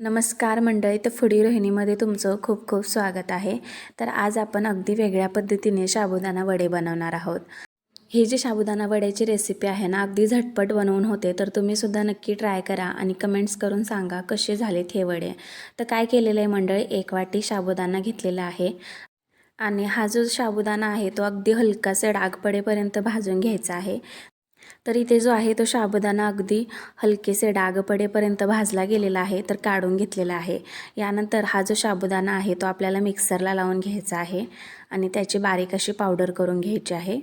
नमस्कार मंडळी तर फुडी रोहिणीमध्ये तुमचं खूप खूप स्वागत आहे. तर आज आपण अगदी वेगळ्या पद्धतीने साबुदाणा वडे बनवणार आहोत. ही जी साबुदाणा वड्याची रेसिपी आहे ना अगदी झटपट बनवून होते तर तुम्हीसुद्धा नक्की ट्राय करा आणि कमेंट्स करून सांगा कसे झालेत हे वडे. तर काय केलेलं आहे मंडळी एक वाटी साबुदाणा घेतलेला आहे. आणि हा जो साबुदाणा आहे तो अगदी हलकासा डाग पडेपर्यंत भाजून घ्यायचा आहे. तर इथे जो आहे तो साबुदाणा अगदी हलकेसे डाग पडेपर्यंत भाजला गेलेला आहे तर काढून घेतलेला आहे. यानंतर हा जो साबुदाणा आहे तो आपल्याला मिक्सरला लावून घ्यायचा आहे आणि त्याची बारीक अशी पावडर करून घ्यायची आहे.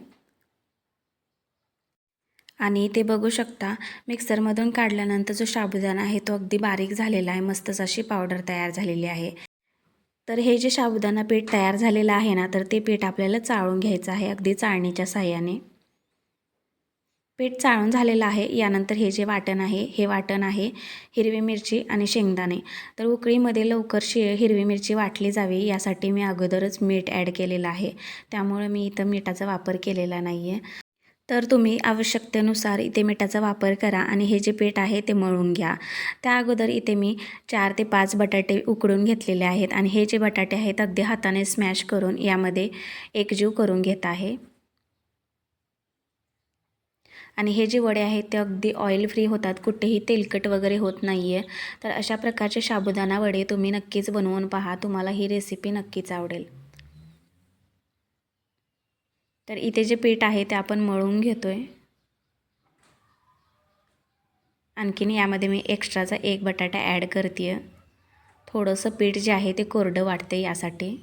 आणि ते बघू शकता मिक्सरमधून काढल्यानंतर जो साबुदाणा आहे तो अगदी बारीक झालेला आहे मस्तच अशी पावडर तयार झालेली आहे. तर हे जे साबुदाणा पीठ तयार झालेलं आहे ना तर ते पीठ आपल्याला चाळून घ्यायचं आहे अगदी चाळणीच्या साह्याने. पीठ चाळून झालेलं आहे. यानंतर हे जे वाटण आहे हे वाटण आहे हिरवी मिरची आणि शेंगदाणे. तर उकळीमध्ये लवकर शे हिरवी मिरची वाटली जावी यासाठी मी अगोदरच मीठ ॲड केलेलं आहे. त्यामुळे मी इथं मिठाचा वापर केलेला नाही आहे तर तुम्ही आवश्यकतेनुसार इथे मिठाचा वापर करा आणि हे जे पीठ आहे ते मळून घ्या. त्या अगोदर इथे मी चार ते पाच बटाटे उकडून घेतलेले आहेत आणि हे जे बटाटे आहेत अगदी हाताने स्मॅश करून यामध्ये एकजीव करून घेत आहे. आणि हे जे वडे आहेत ते अगदी ऑइल फ्री होतात. कुठेही तेलकट वगैरे होत नाही आहे तर अशा प्रकारचे साबुदाणा वडे तुम्ही नक्कीच बनवून पहा. तुम्हाला ही रेसिपी नक्कीच आवडेल. तर इथे जे पीठ आहे ते आपण मळून घेतो आहे आणखीन यामध्ये मी एक्स्ट्राचा एक बटाटा ॲड करते आहे थोडंसं पीठ जे आहे ते कोरडं वाटते यासाठी.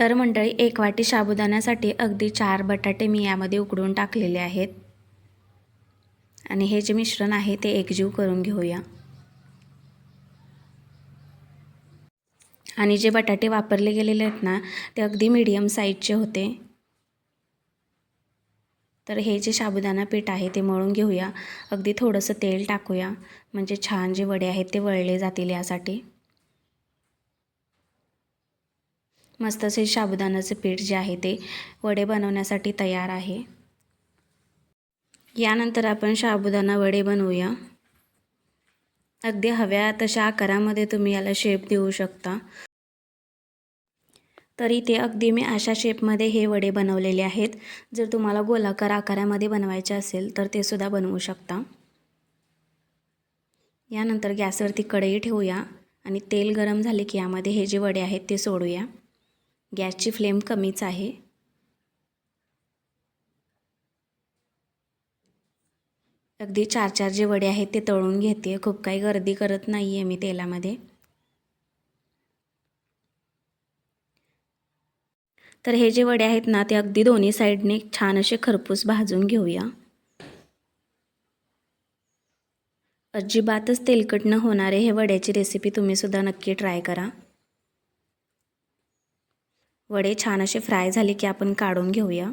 तर मंडळी एक वाटी साबुदाण्यासाठी अगदी चार बटाटे मी यामध्ये उकडून टाकलेले आहेत. आणि हे जे मिश्रण आहे ते एकजीव करून घेऊया. आणि जे बटाटे वापरले गेलेले आहेत ना ते अगदी मीडियम साईजचे होते. तर हे जे साबुदाणा पीठ आहे ते मळून घेऊया. अगदी थोडंसं तेल टाकूया. म्हणजे छान जे वडे आहेत ते वळले जातील यासाठी. मस्त असे साबुदाण्याचं पीठ जे आहे ते वडे बनवण्यासाठी तयार आहे. यानंतर आपण साबुदाणा वडे बनवूया. अगदी हव्या तशा आकारामध्ये तुम्ही याला शेप देऊ शकता. तरी ते अगदी मी अशा शेपमध्ये हे वडे बनवलेले आहेत. जर तुम्हाला गोलाकार आकारामध्ये बनवायचे असेल तर ते सुद्धा बनवू शकता. यानंतर गॅसवरती कढई ठेवूया आणि तेल गरम झाले की यामध्ये हे जे वडे आहेत ते सोडूया. गॅसची फ्लेम कमीच आहे. अगदी चार चार जे वडे आहेत ते तळून घेते खूप काही गर्दी करत नाही आहे मी तेलामध्ये. तर हे जे वडे आहेत ना ते अगदी दोन्ही साईडने छान असे खरपूस भाजून घेऊया. अजिबातच तेलकट न होणारे हे वड्याची रेसिपी तुम्हीसुद्धा नक्की ट्राय करा. वडे छान असे फ्राय झाले की आपण काढून घेऊया.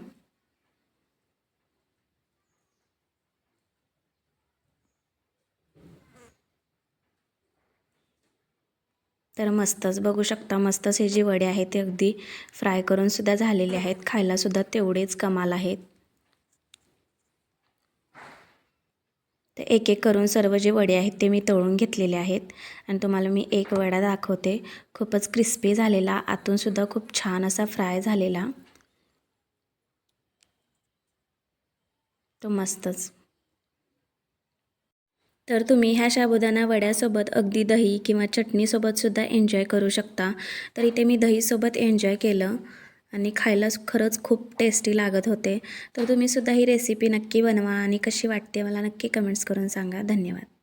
तर मस्तच बघू शकता मस्तच हे जे वडे आहेत ते अगदी फ्राय करून सुद्धा झालेले आहेत. खायलासुद्धा तेवढेच कमाल आहेत. तर एक एक करून सर्व जे वडे आहेत ते मी तळून घेतलेले आहेत. आणि तुम्हाला मी एक वडा दाखवते. खूपच क्रिस्पी झालेला. आतूनसुद्धा खूप छान असा फ्राय झालेला. तो मस्तच. तर तुम्ही ह्या साबुदाणा वड्यासोबत अगदी दही किंवा चटणीसोबतसुद्धा एन्जॉय करू शकता. तर इथे मी दहीसोबत एन्जॉय केलं. आणि खायला खरंच खूप टेस्टी लागत होते. तर तुम्हीसुद्धा ही रेसिपी नक्की बनवा आणि कशी वाटते मला नक्की कमेंट्स करून सांगा. धन्यवाद.